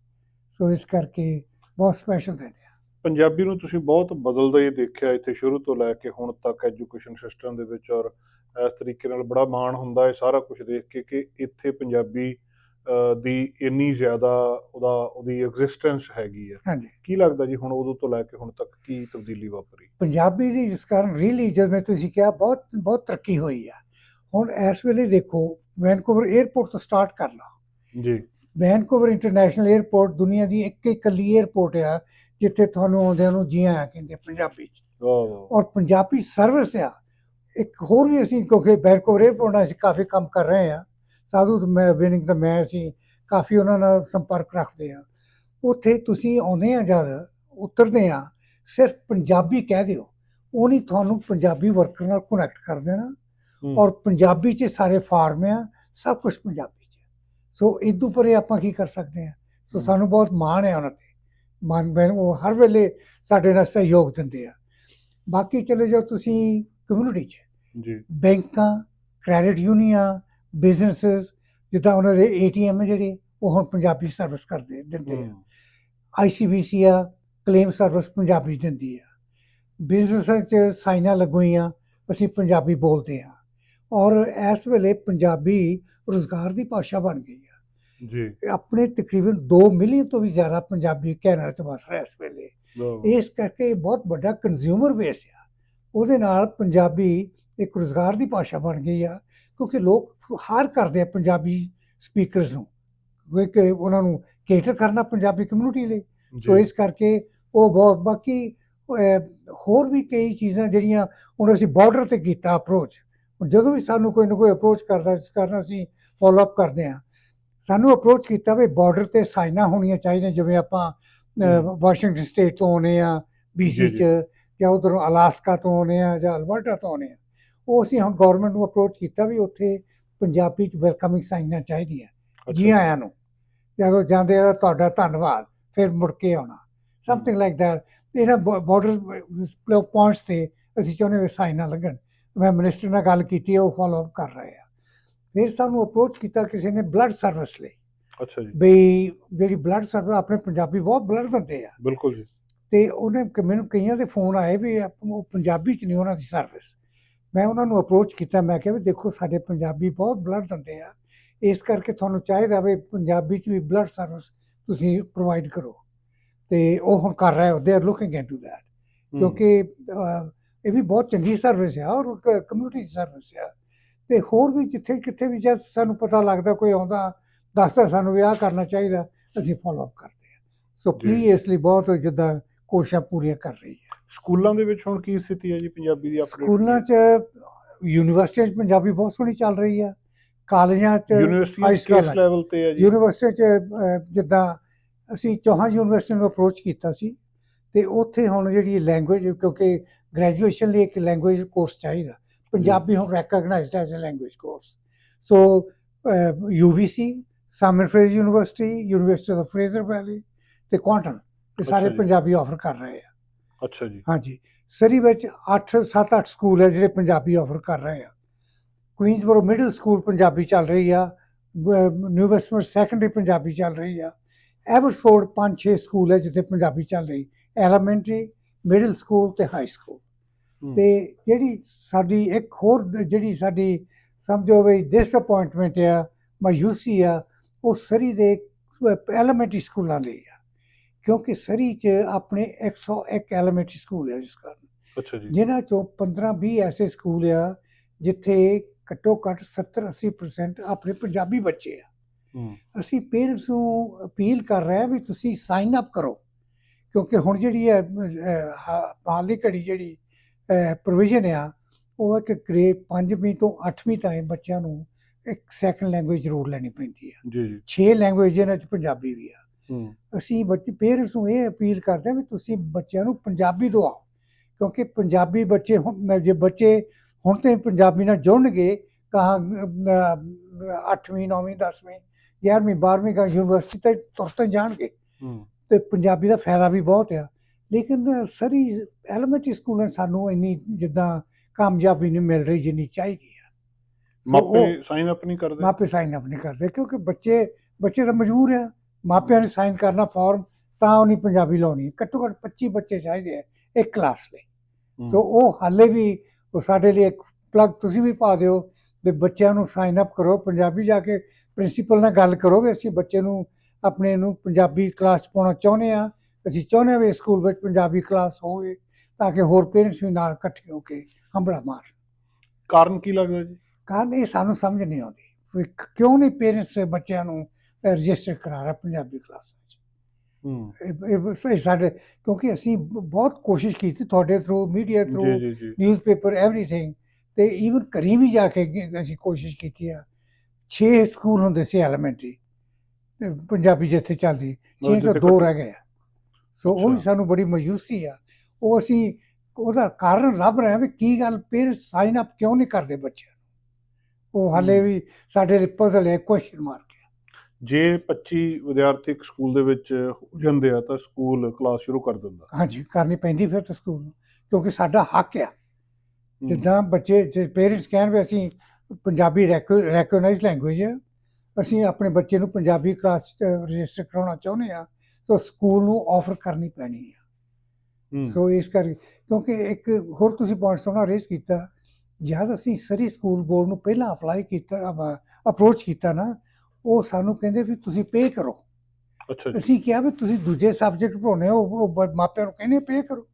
ਸੋ ਇਸ ਕਰਕੇ ਬਹੁਤ ਸਪੈਸ਼ਲ ਹੈ ਪੰਜਾਬੀ ਨੂੰ ਤੁਸੀਂ ਬਹੁਤ ਬਦਲਦਾ ਹੀ ਦੇਖਿਆ ਇੱਥੇ ਸ਼ੁਰੂ ਤੋਂ ਲੈ ਕੇ ਹੁਣ ਤੱਕ ਐਜੂਕੇਸ਼ਨ ਸਿਸਟਮ ਦੇ ਵਿੱਚ ਔਰ ਇਸ ਤਰੀਕੇ ਨਾਲ ਬੜਾ ਮਾਣ ਹੁੰਦਾ ਹੈ ਸਾਰਾ ਕੁਝ ਦੇਖ ਕੇ ਕਿ ਇੱਥੇ ਪੰਜਾਬੀ ਦੀ ਇੰਨੀ ਜ਼ਿਆਦਾ ਉਹਦਾ ਉਹਦੀ ਐਗਜ਼ਿਸਟੈਂਸ ਹੈਗੀ ਹੈ। ਹਾਂਜੀ। ਕੀ ਲੱਗਦਾ ਜੀ ਹੁਣ ਉਦੋਂ ਤੋਂ ਲੈ ਕੇ ਹੁਣ ਤੱਕ ਕੀ ਤਬਦੀਲੀ ਵਾਪਰੀ? ਪੰਜਾਬੀ ਦੀ ਜਿਸ ਕਾਰਨ ਰੀਲੀ ਜਿਵੇਂ ਤੁਸੀਂ ਕਿਹਾ ਬਹੁਤ ਬਹੁਤ ਤਰੱਕੀ ਹੋਈ ਆ। ਹੁਣ ਇਸ ਵੇਲੇ ਦੇਖੋ ਵੈਨਕੂਵਰ 에ਅਰਪੋਰਟ ਤੋਂ ਸਟਾਰਟ ਕਰ ਲਾ ਜੀ। ਵੈਨਕੂਵਰ ਇੰਟਰਨੈਸ਼ਨਲ 에ਅਰਪੋਰਟ ਦੁਨੀਆ ਦੀ ਇੱਕ ਇਕੱਲੀ 에ਅਰਪੋਰਟ ਆ ਜਿੱਥੇ ਤੁਹਾਨੂੰ ਆਉਂਦਿਆਂ ਨੂੰ ਜੀ ਆਇਆਂ ਕਹਿੰਦੇ ਪੰਜਾਬੀ ਚ। ਔਰ ਪੰਜਾਬੀ ਸਰਵਿਸ ਆ। ਇੱਕ ਹੋਰ ਵੀ ਅਸੀਂ ਕਿਉਂਕਿ ਵੈਨਕੂਵਰ 에ਅਰਪੋਰਟ ਨਾਲ ਅਸੀਂ ਕਾਫੀ ਕੰਮ ਕਰ ਰਹੇ ਆ। ਸਾਧੂ ਮੈਂ ਵਿਨਿੰਗ ਤਾਂ ਮੈਂ ਅਸੀਂ ਕਾਫੀ ਉਹਨਾਂ ਨਾਲ ਸੰਪਰਕ ਰੱਖਦੇ ਆ ਉੱਥੇ ਤੁਸੀਂ ਆਉਂਦੇ ਆ ਜਦ ਉਤਰਦੇ ਆ ਸਿਰਫ ਪੰਜਾਬੀ ਕਹਿ ਦਿਓ। ਉਹ ਨਹੀਂ ਤੁਹਾਨੂੰ ਪੰਜਾਬੀ ਵਰਕਰ ਨਾਲ ਕਨੈਕਟ ਕਰ ਦੇਣਾ। ਔਰ ਪੰਜਾਬੀ 'ਚ ਸਾਰੇ ਫਾਰਮ ਆ ਸਭ ਕੁਝ ਪੰਜਾਬੀ 'ਚ। ਸੋ ਇਦੋਂ ਪਰੇ ਆਪਾਂ ਕੀ ਕਰ ਸਕਦੇ ਆ ਸੋ। ਸਾਨੂੰ ਬਹੁਤ ਮਾਣ ਹੈ ਉਹਨਾਂ ਤੇ। ਮਾਨ ਬੈਨ ਉਹ ਹਰ ਵੇਲੇ ਸਾਡੇ ਨਾਲ ਸਹਿਯੋਗ ਦਿੰਦੇ ਆ। ਬਾਕੀ ਚਲੇ ਜਾਓ ਤੁਸੀਂ ਕਮਿਊਨਿਟੀ 'ਚ। ਜੀ। ਬੈਂਕਾਂ ਕ੍ਰੈਡਿਟ ਯੂਨੀਅਨ ਬਿਜ਼ਨੈਸਸ ਜਿੱਦਾਂ ਉਹਨਾਂ ਦੇ ਏਟੀਐਮ ਜਿਹੜੇ ਉਹ ਹੁਣ ਪੰਜਾਬੀ ਸਰਵਿਸ ਕਰਦੇ ਦਿੰਦੇ ਆ। ਆਈਸੀਬੀਸੀ ਆ ਕਲੇਮ ਸਰਵਿਸ ਪੰਜਾਬੀ ਦਿੰਦੀ ਆ। ਬਿਜ਼ਨਸਾਂ 'ਚ ਸਾਈਨਾਂ ਲੱਗੋਈਆਂ ਅਸੀਂ ਪੰਜਾਬੀ ਬੋਲਦੇ ਆ। ਔਰ ਇਸ ਵੇਲੇ ਪੰਜਾਬੀ ਰੋਜ਼ਗਾਰ ਦੀ ਭਾਸ਼ਾ ਬਣ ਗਈ ਆ। ਜੀ। ਆਪਣੇ ਤਕਰੀਬਨ 2 ਮਿਲੀਅਨ ਤੋਂ ਵੀ ਜ਼ਿਆਦਾ ਪੰਜਾਬੀ ਕੈਨੇਡਾ 'ਚ ਵਸ ਰਿਹਾ ਇਸ ਵੇਲੇ। ਇਸ ਕਰਕੇ ਬਹੁਤ ਵੱਡਾ ਕੰਜ਼ਿਊਮਰ ਬੇਸ ਆ। ਉਹਦੇ ਨਾਲ ਪੰਜਾਬੀ ਇੱਕ ਰੋਜ਼ਗਾਰ ਦੀ ਭਾਸ਼ਾ ਬਣ ਗਈ ਆ ਕਿਉਂਕਿ ਲੋਕ ਹਾਰ ਕਰਦੇ ਆ ਪੰਜਾਬੀ ਸਪੀਕਰਸ ਨੂੰ ਕਿਉਂਕਿ ਉਹਨਾਂ ਨੂੰ ਕੇਟਰ ਕਰਨਾ ਪੰਜਾਬੀ ਕਮਿਊਨਿਟੀ ਲਈ। ਸੋ ਇਸ ਕਰਕੇ ਉਹ ਬਹੁਤ ਬਾਕੀ ਹੋਰ ਵੀ ਕਈ ਚੀਜ਼ਾਂ ਜਿਹੜੀਆਂ ਹੁਣ ਅਸੀਂ ਬਾਰਡਰ ਤੇ ਕੀਤਾ ਅਪਰੋਚ ਜਦੋਂ ਵੀ ਸਾਨੂੰ ਕੋਈ ਨਾ ਕੋਈ ਅਪਰੋਚ ਕਰਦਾ ਇਸ ਕਾਰਨ ਅਸੀਂ ਫਾਲੋ ਅਪ ਕਰਦੇ ਹਾਂ। ਸਾਨੂੰ ਅਪਰੋਚ ਕੀਤਾ ਵੀ ਬਾਰਡਰ ਤੇ ਸਾਈਨਾਂ ਹੋਣੀਆਂ ਚਾਹੀਦੀਆਂ ਜਿਵੇਂ ਆਪਾਂ। ਵਾਸ਼ਿੰਗਟਨ ਸਟੇਟ ਤੋਂ ਆਉਨੇ ਆ ਬੀਸੀ। ਚ ਜਾਂ ਉਧਰੋਂ ਅਲਾਸਕਾ ਤੋਂ ਆਉਨੇ ਆ ਜਾਂ ਅਲਬਰਟਾ ਤੋਂ ਆਉਨੇ ਆ ਉਹ ਅਸੀਂ ਹੁਣ ਗਵਰਨਮੈਂਟ ਨੂੰ ਅਪਰੋਚ ਕੀਤਾ ਵੀ ਉੱਥੇ ਪੰਜਾਬੀ ਚ ਵੈਲਕਮਿੰਗ ਸਾਈਨਾਂ ਚਾਹੀਦੀਆਂ ਜੀ ਆਇਆਂ ਨੂੰ। ਜਦੋਂ ਜਾਂਦੇ ਆ ਤੁਹਾਡਾ ਧੰਨਵਾਦ ਫਿਰ ਮੁੜ ਕੇ ਆਉਣਾ। ਸਮਥਿੰਗ ਲਾਈਕ ਦੈਟ ਇਹਨਾਂ ਬਾਰਡਰ ਪੁਆਇੰਟਸ ਤੇ ਅਸੀਂ ਚਾਹੁੰਦੇ ਵੀ ਸਾਈਨ ਲੱਗਣ। ਮੈਂ ਮਿਨਿਸਟਰ ਨਾਲ ਗੱਲ ਕੀਤੀ ਉਹ ਫਾਲੋ ਅਪ ਕਰ ਰਹੇ ਆ। ਫਿਰ ਸਾਨੂੰ ਅਪਰੋਚ ਕੀਤਾ ਕਿਸੇ ਨੇ ਬਲੱਡ ਸਰਵਿਸ ਲਈ। ਅੱਛਾ ਜੀ। ਬਈ ਜਿਹੜੀ ਬਲੱਡ ਸਰਵਿਸ ਆਪਣੇ ਪੰਜਾਬੀ ਬਹੁਤ ਬਲੱਡ ਦਿੰਦੇ ਆ। ਬਿਲਕੁਲ ਜੀ। ਤੇ ਉਹਨੇ ਮੈਨੂੰ ਕਈਆਂ ਦੇ ਫੋਨ ਆਏ ਵੀ ਉਹ ਪੰਜਾਬੀ ਚ ਨਹੀਂ ਉਹਨਾਂ ਦੀ ਸਰਵਿਸ ਮੈਂ ਉਹਨਾਂ ਨੂੰ ਅਪਰੋਚ ਕੀਤਾ ਮੈਂ ਕਿਹਾ ਵੀ ਦੇਖੋ ਸਾਡੇ ਪੰਜਾਬੀ ਬਹੁਤ ਬਲੱਡ ਦਿੰਦੇ ਆ। ਇਸ ਕਰਕੇ ਤੁਹਾਨੂੰ ਚਾਹੀਦਾ ਵੀ ਪੰਜਾਬੀ ਚ ਵੀ ਬਲੱਡ ਸਰਵਿਸ ਤੁਸੀਂ ਪ੍ਰੋਵਾਈਡ ਕਰੋ। ਤੇ ਉਹ ਹੁਣ ਕਰ ਰਹੇ ਹੋ they are looking into that ਹੂੰ, ਕਿਉਂਕਿ ਇਹ ਵੀ ਬਹੁਤ ਚੰਗੀ ਸਰਵਿਸ ਆ ਔਰ ਕਮਿਊਨਿਟੀ ਸਰਵਿਸ ਆ। ਤੇ ਹੋਰ ਵੀ ਜਿੱਥੇ ਕਿੱਥੇ ਵੀ ਜਦ ਸਾਨੂੰ ਪਤਾ ਲੱਗਦਾ ਕੋਈ ਆਉਂਦਾ ਦੱਸਦਾ ਸਾਨੂੰ ਵੀ ਆਹ ਕਰਨਾ ਚਾਹੀਦਾ ਅਸੀਂ ਫਾਲੋ ਅਪ ਕਰਦੇ ਆ। ਸੋ। ਪਲੀਜ਼ ਇਸ ਲਈ ਬਹੁਤ ਜਿੱਦਾਂ ਕੋਸ਼ਿਸ਼ਾਂ ਪੂਰੀਆਂ ਕਰ ਰਹੀ ਹੈ ਸਕੂਲਾਂ ਦੇ ਵਿੱਚ ਹੁਣ ਕੀ ਸਥਿਤੀ ਹੈ ਜੀ ਪੰਜਾਬੀ ਦੀ update ਸਕੂਲਾਂ 'ਚ ਯੂਨੀਵਰਸਿਟੀਆਂ 'ਚ ਪੰਜਾਬੀ ਬਹੁਤ ਸੋਹਣੀ ਚੱਲ ਰਹੀ ਆ ਕਾਲਜਾਂ 'ਚ ਯੂਨੀਵਰਸਿਟੀ high school ਕਿਸ ਹੈ। ਲੈਵਲ ਤੇ ਹੈ ਜੀ? ਯੂਨੀਵਰਸਿਟੀ 'ਚ ਜਿੱਦਾਂ ਅਸੀਂ ਚੌਹਾਂ ਯੂਨੀਵਰਸਿਟੀ ਨੂੰ ਅਪਰੋਚ ਕੀਤਾ ਸੀ ਤੇ ਉੱਥੇ ਹੁਣ ਜਿਹੜੀ ਲੈਂਗੁਏਜ ਕਿਉਂਕਿ ਗ੍ਰੈਜੂਏਸ਼ਨ ਲਈ ਇੱਕ ਲੈਂਗੁਏਜ ਕੋਰਸ ਚਾਹੀਦਾ। ਪੰਜਾਬੀ ਹੁਣ recognised as a language course so UBC Simon Fraser University University of Fraser Valley ਤੇ ਕੁਆਂਟਮ ਇਹ ਸਾਰੇ। ਪੰਜਾਬੀ ਆਫਰ ਕਰ ਰਹੇ ਆ। ਅੱਛਾ ਜੀ। ਹਾਂਜੀ। ਸਰੀ ਵਿੱਚ 8 7 8 ਸਕੂਲ ਹੈ ਜਿਹੜੇ ਪੰਜਾਬੀ ਆਫਰ ਕਰ ਰਹੇ ਆ। ਕੁਈਨਸਬਰੋ ਮਿਡਲ ਸਕੂਲ ਪੰਜਾਬੀ ਚੱਲ ਰਹੀ ਆ। ਨਿਊ ਵੈਸਟਮਰ ਸੈਕੰਡਰੀ ਪੰਜਾਬੀ ਚੱਲ ਰਹੀ ਆ। ਐਵਰਸਫੋਰਡ 5-6 ਸਕੂਲ ਹੈ ਜਿੱਥੇ ਪੰਜਾਬੀ ਚੱਲ ਰਹੀ। ਐਲੀਮੈਂਟਰੀ ਮਿਡਲ ਸਕੂਲ ਤੇ ਹਾਈ ਸਕੂਲ ਤੇ ਜਿਹੜੀ ਸਾਡੀ ਇੱਕ ਹੋਰ ਜਿਹੜੀ ਸਾਡੀ ਸਮਝੋ ਵੀ ਡਿਸਅਪਾਇੰਟਮੈਂਟ ਆ ਮਾਯੂਸੀ ਆ ਉਹ ਸਰੀ ਦੇ ਐਲੀਮੈਂਟਰੀ ਸਕੂਲਾਂ ਲਈ ਕਿਉਂਕਿ ਸਰੀ 'ਚ ਆਪਣੇ 101 ਐਲੀਮੈਂਟਰੀ ਸਕੂਲ ਹੈ ਜਿਸ ਕਾਰਨ। ਅੱਛਾ ਜੀ। ਜਿਨ੍ਹਾਂ ਚੋਂ 15-20 ਐਸੇ ਸਕੂਲ ਆ ਜਿੱਥੇ ਘੱਟੋ ਘੱਟ 70-80% ਆਪਣੇ ਪੰਜਾਬੀ ਬੱਚੇ ਆ। ਅਸੀਂ ਪੇਰੈਂਟਸ ਨੂੰ ਅਪੀਲ ਕਰ ਰਹੇ ਹਾਂ ਵੀ ਤੁਸੀਂ ਸਾਈਨ ਅਪ ਕਰੋ ਕਿਉਂਕਿ ਹੁਣ ਜਿਹੜੀ ਹੈ ਹਾਲੀ ਘੜੀ ਜਿਹੜੀ ਪ੍ਰੋਵੀਜ਼ਨ ਆ ਉਹ ਹੈ ਕਿ ਗ੍ਰੇਡ 5ਵੀਂ ਤੋਂ 8ਵੀਂ ਤਾਈਂ ਬੱਚਿਆਂ ਨੂੰ ਇੱਕ ਸੈਕੰਡ ਲੈਂਗੁਏਜ ਜ਼ਰੂਰ ਲੈਣੀ ਪੈਂਦੀ ਆ। ਜੀ ਜੀ। 6 ਲੈਂਗੁਏਜ ਇਹਨਾਂ 'ਚ ਪੰਜਾਬੀ ਵੀ ਆ। ਅਸੀਂ ਬੱਚੇ ਪੇਰੈਂਟਸ ਨੂੰ ਇਹ ਅਪੀਲ ਕਰਦੇ ਹਾਂ ਵੀ ਤੁਸੀਂ ਬੱਚਿਆਂ ਨੂੰ ਪੰਜਾਬੀ ਦਿਵਾਓ ਕਿਉਂਕਿ ਪੰਜਾਬੀ ਬੱਚੇ ਹੁਣ ਜੇ ਬੱਚੇ ਹੁਣ ਤੇ ਪੰਜਾਬੀ ਨਾਲ ਜੁੜਨਗੇ ਕਹਾਂ 8ਵੀਂ 9ਵੀਂ 10ਵੀਂ 11ਵੀਂ 12ਵੀਂ ਕਾ ਯੂਨੀਵਰਸਿਟੀ ਤੇ ਤੁਰਤ ਜਾਣਗੇ ਤੇ ਪੰਜਾਬੀ ਦਾ ਫਾਇਦਾ ਵੀ ਬਹੁਤ ਆ। ਲੇਕਿਨ ਸਰੀ ਐਲੀਮੈਂਟਰੀ ਸਕੂਲਾਂ ਸਾਨੂੰ ਇੰਨੀ ਜਿੱਦਾਂ ਕਾਮਯਾਬੀ ਨਹੀਂ ਮਿਲ ਰਹੀ ਜਿੰਨੀ ਚਾਹੀਦੀ ਆ। ਮਾਪੇ ਸਾਈਨ ਅਪ ਨਹੀਂ ਕਰਦੇ? ਮਾਪੇ ਸਾਈਨ ਅਪ ਨਹੀਂ ਕਰਦੇ ਕਿਉਂਕਿ ਬੱਚੇ ਬੱਚੇ ਤਾਂ ਮਜਬੂਰ ਆ। ਮਾਪਿਆਂ ਨੇ ਸਾਈਨ ਕਰਨਾ ਫਾਰਮ ਤਾਂ ਉਹਨੀ ਪੰਜਾਬੀ ਲਾਉਣੀ ਹੈ। ਘੱਟੋ ਘੱਟ 25 ਬੱਚੇ ਚਾਹੀਦੇ ਆ ਇੱਕ ਕਲਾਸ ਲਈ। ਸੋ ਉਹ ਹਾਲੇ ਵੀ ਉਹ ਸਾਡੇ ਲਈ ਇੱਕ ਪਲੱਗ ਤੁਸੀਂ ਵੀ ਪਾ ਦਿਓ ਵੀ ਬੱਚਿਆਂ ਨੂੰ ਸਾਈਨ ਅਪ ਕਰੋ ਪੰਜਾਬੀ ਜਾ ਕੇ ਪ੍ਰਿੰਸੀਪਲ ਨਾਲ ਗੱਲ ਕਰੋ ਵੀ ਅਸੀਂ ਬੱਚੇ ਨੂੰ ਆਪਣੇ ਨੂੰ ਪੰਜਾਬੀ ਕਲਾਸ 'ਚ ਪਾਉਣਾ ਚਾਹੁੰਦੇ ਆ ਅਸੀਂ ਚਾਹੁੰਦੇ ਹਾਂ ਵੀ ਸਕੂਲ ਵਿੱਚ ਪੰਜਾਬੀ ਕਲਾਸ ਹੋਵੇ ਤਾਂ ਕਿ ਹੋਰ ਪੇਰੈਂਟਸ ਵੀ ਨਾਲ ਇਕੱਠੇ ਹੋ ਕੇ ਹੰਬੜਾ ਮਾਰ ਕਾਰਨ ਕੀ ਲੱਗਦਾ ਜੀ ਕਾਰਨ ਇਹ ਸਾਨੂੰ ਸਮਝ ਨਹੀਂ ਆਉਂਦੀ ਕਿਉਂ ਨਹੀਂ ਪੇਰੈਂਟਸ ਬੱਚਿਆਂ ਨੂੰ ਰਜਿਸਟਰ ਕਰਾ ਰਿਹਾ ਪੰਜਾਬੀ ਕਲਾਸ ਵਿੱਚ ਹੂੰ। ਇਹ- ਸਾਡੇ ਕਿਉਂਕਿ ਅਸੀਂ ਬਹੁਤ ਕੋਸ਼ਿਸ਼ ਕੀਤੀ ਤੁਹਾਡੇ through media through newspaper everything ਤੇ ਈਵਨ ਘਰੀ ਵੀ ਜਾ ਕੇ ਅਸੀਂ ਕੋਸ਼ਿਸ਼ ਕੀਤੀ ਆ। 6 ਸਕੂਲ ਹੁੰਦੇ ਸੀ ਐਲੀਮੈਂਟਰੀ ਪੰਜਾਬੀ ਜਿੱਥੇ ਚੱਲਦੀ 6 ਤੋਂ ਦੋ ਰਹਿ ਗਏ ਆ। ਸੋ ਉਹ ਵੀ। ਸਾਨੂੰ ਬੜੀ ਮਾਯੂਸੀ ਆ। ਉਹ ਅਸੀਂ ਉਹਦਾ ਕਾਰਨ ਲੱਭ ਰਹੇ ਹਾਂ ਵੀ ਕੀ ਗੱਲ ਪੇਰੈਂਟਸ ਸਾਈਨ ਅਪ ਕਿਉਂ ਨਹੀਂ ਕਰਦੇ ਬੱਚਿਆਂ ਨੂੰ? ਉਹ ਹਾਲੇ। ਵੀ ਸਾਡੇ ਪਜ਼ਲ ਹੈ ਕੁਐਸਚਨ ਮਾਰਕ ਜੇ 25 ਵਿਦਿਆਰਥੀ ਇੱਕ ਸਕੂਲ ਦੇ ਵਿੱਚ ਹੋ ਜਾਂਦੇ ਆ ਤਾਂ ਸਕੂਲ ਕਲਾਸ ਸ਼ੁਰੂ ਕਰ ਦਿੰਦਾ ਹਾਂਜੀ ਕਰਨੀ ਪੈਂਦੀ ਫਿਰ ਤਾਂ ਸਕੂਲ ਨੂੰ ਕਿਉਂਕਿ ਸਾਡਾ ਹੱਕ ਆ। ਜਿੱਦਾਂ ਬੱਚੇ ਜੇ ਪੇਰੈਂਟਸ ਕਹਿਣ ਵੀ ਅਸੀਂ ਪੰਜਾਬੀ ਰੈਕਗਨਾਈਜ਼ ਲੈਂਗੁਏਜ ਹੈ ਅਸੀਂ ਆਪਣੇ ਬੱਚੇ ਨੂੰ ਪੰਜਾਬੀ ਕਲਾਸ ਰਜਿਸਟਰ ਕਰਾਉਣਾ ਚਾਹੁੰਦੇ ਆ ਸੋ ਸਕੂਲ ਨੂੰ ਆਫਰ ਕਰਨੀ ਪੈਣੀ ਹੂੰ। ਸੋ ਇਸ ਕਰਕੇ ਕਿਉਂਕਿ ਇੱਕ ਹੋਰ ਤੁਸੀਂ ਪੁਆਇੰਟ ਸੋਹਣਾ ਰੇਸ ਕੀਤਾ ਜਦ ਅਸੀਂ ਸਰੀ ਸਕੂਲ ਬੋਰਡ ਨੂੰ ਪਹਿਲਾਂ ਅਪਲਾਈ ਕੀਤਾ ਅਪਰੋਚ ਕੀਤਾ ਨਾ ਉਹ ਸਾਨੂੰ ਕਹਿੰਦੇ ਵੀ ਤੁਸੀਂ ਪੇ ਕਰੋ। ਅੱਛਾ ਜੀ। ਅਸੀਂ ਕਿਹਾ ਵੀ ਤੁਸੀਂ ਦੂਜੇ ਸਬਜੈਕਟ ਪੜਾਉਣੇ ਹੋ ਉਹ ਮਾਪਿਆਂ ਨੂੰ ਕਹਿੰਦੇ ਪੇ ਕਰੋ।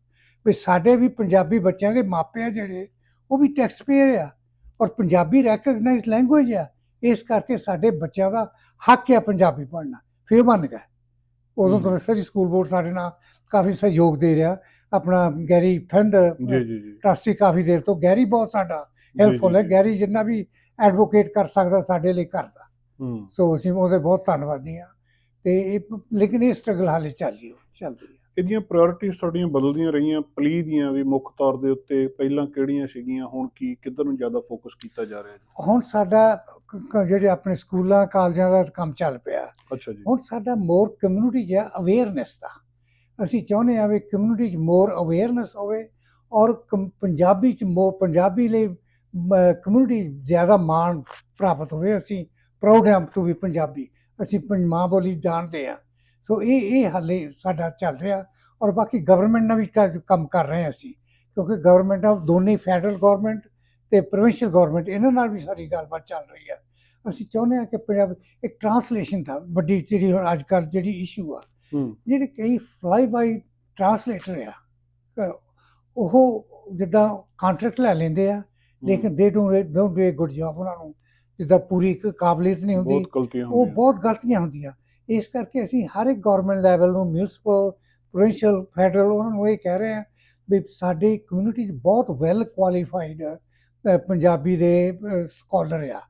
ਵੀ ਸਾਡੇ ਵੀ ਪੰਜਾਬੀ ਬੱਚਿਆਂ ਦੇ ਮਾਪੇ ਆ ਜਿਹੜੇ ਉਹ ਵੀ ਟੈਕਸ ਪੇਅਰ ਆ ਔਰ ਪੰਜਾਬੀ ਰੈਕਗਨਾਈਜ਼ ਲੈਂਗੁਏਜ ਆ। ਇਸ ਕਰਕੇ ਸਾਡੇ ਬੱਚਿਆਂ ਦਾ ਹੱਕ ਆ ਪੰਜਾਬੀ ਪੜ੍ਹਨਾ। ਫਿਰ ਮੰਨ ਗਏ। ਉਦੋਂ ਤੋਂ। ਸਰੀ ਸਕੂਲ ਬੋਰਡ ਸਾਡੇ ਨਾਲ ਕਾਫੀ ਸਹਿਯੋਗ ਦੇ ਰਿਹਾ। ਆਪਣਾ ਗੈਰੀ ਠੰਡ ਜੀ ਜੀ ਜੀ। ਟਰਸਟੀ ਕਾਫੀ ਦੇਰ ਤੋਂ ਗੈਰੀ ਬਹੁਤ ਸਾਡਾ ਹੈਲਪਫੁਲ ਹੈ। ਗੈਰੀ ਜਿੰਨਾ ਵੀ ਐਡਵੋਕੇਟ ਕਰ ਸਕਦਾ ਸਾਡੇ ਲਈ ਕਰਦਾ। ਹੂੰ ਸੋ ਅਸੀਂ ਉਹਦੇ ਬਹੁਤ ਧੰਨਵਾਦੀ ਹਾਂ। ਤੇ ਇਹ ਲੇਕਿਨ ਇਹ ਸਟਰਗਲ ਹਾਲੇ ਚੱਲੀ ਹੋ ਚੱਲਦੀ ਹੈ। ਇਹਦੀਆਂ ਪ੍ਰਾਇੋਰਟੀਆਂ ਤੁਹਾਡੀਆਂ ਬਦਲਦੀਆਂ ਰਹੀਆਂ ਪਲੀ ਦੀਆਂ ਵੀ ਮੁੱਖ ਤੌਰ ਦੇ ਉੱਤੇ ਪਹਿਲਾਂ ਕਿਹੜੀਆਂ ਸੀਗੀਆਂ ਹੁਣ ਕੀ ਕਿੱਧਰ ਨੂੰ ਜ਼ਿਆਦਾ ਫੋਕਸ ਕੀਤਾ ਜਾ ਰਿਹਾ ਜੀ? ਹੁਣ ਸਾਡਾ ਜਿਹੜੇ ਆਪਣੇ ਸਕੂਲਾਂ ਕਾਲਜਾਂ ਦਾ ਕੰਮ ਚੱਲ ਪਿਆ। ਅੱਛਾ ਜੀ। ਹੁਣ ਸਾਡਾ ਮੋਰ ਕਮਿਊਨਿਟੀ ਜਿਹਾ ਅਵੇਅਰਨੈਸ ਦਾ। ਅਸੀਂ ਚਾਹੁੰਦੇ ਹਾਂ ਵੀ ਕਮਿਊਨਿਟੀ 'ਚ ਮੋਰ ਅਵੇਅਰਨੈਸ ਹੋਵੇ ਔਰ ਪੰਜਾਬੀ 'ਚ ਮੋ ਪੰਜਾਬੀ ਲਈ ਕਮਿਊਨਿਟੀ ਜ਼ਿਆਦਾ ਮਾਣ ਪ੍ਰਾਪਤ ਹੋਵੇ। ਅਸੀਂ ਪ੍ਰਾਊਡ ਹਾਂ ਟੂ ਵੀ ਪੰਜਾਬੀ ਅਸੀਂ ਮਾਂ ਬੋਲੀ ਜਾਣਦੇ ਹਾਂ। ਸੋ ਇਹ ਇਹ ਹਾਲੇ ਸਾਡਾ ਚੱਲ ਰਿਹਾ ਔਰ ਬਾਕੀ ਗਵਰਨਮੈਂਟ ਨਾਲ ਵੀ ਕੰਮ ਕਰ ਰਹੇ ਹਾਂ ਅਸੀਂ। ਕਿਉਂਕਿ ਗਵਰਨਮੈਂਟ ਆਫ ਦੋਨੇ ਫੈਡਰਲ ਗਵਰਨਮੈਂਟ ਤੇ ਪ੍ਰੋਵਿੰਸ਼ੀਅਲ ਗਵਰਨਮੈਂਟ ਇਹਨਾਂ ਨਾਲ ਵੀ ਸਾਡੀ ਗੱਲਬਾਤ ਚੱਲ ਰਹੀ ਹੈ ਅਸੀਂ ਚਾਹੁੰਦੇ ਹਾਂ ਕਿ ਪੰਜਾਬ ਇੱਕ ਟਰਾਂਸਲੇਸ਼ਨ ਦਾ ਵੱਡੀ ਜਿਹੜੀ ਹੁਣ ਅੱਜ ਕੱਲ੍ਹ ਜਿਹੜੀ ਇਸ਼ੂ ਆ ਜਿਹੜੇ ਕਈ ਫਲਾਈ ਬਾਈ ਟਰਾਂਸਲੇਟਰ ਆ ਉਹ ਜਿੱਦਾਂ ਕੰਟਰੈਕਟ ਲੈ ਲੈਂਦੇ ਆ ਲੇਕਿਨ ਦੇ don't don't do a good job ਉਹਨਾਂ ਨੂੰ। ਜਿੱਦਾਂ ਪੂਰੀ ਇੱਕ ਕਾਬਲੀਅਤ ਨਹੀਂ ਹੁੰਦੀ ਗਲਤੀਆਂ ਉਹ ਹੁੰਦੀਆਂ ਬਹੁਤ ਗਲਤੀਆਂ ਹੁੰਦੀਆਂ ਇਸ ਕਰਕੇ ਅਸੀਂ ਹਰ ਇੱਕ ਗਵਰਨਮੈਂਟ ਲੈਵਲ ਨੂੰ ਮਿਊਨਿਸਪਲ ਪ੍ਰੋਵਿੰਸ਼ੀਅਲ ਫੈਡਰਲ ਉਹਨਾਂ ਨੂੰ ਇਹ ਕਹਿ ਰਹੇ ਹਾਂ ਵੀ ਸਾਡੀ ਕਮਿਊਨਿਟੀ 'ਚ ਬਹੁਤ ਵੈਲ ਕੁਆਲੀਫਾਈਡ ਪੰਜਾਬੀ ਦੇ ਸਕਾਲਰ ਆ।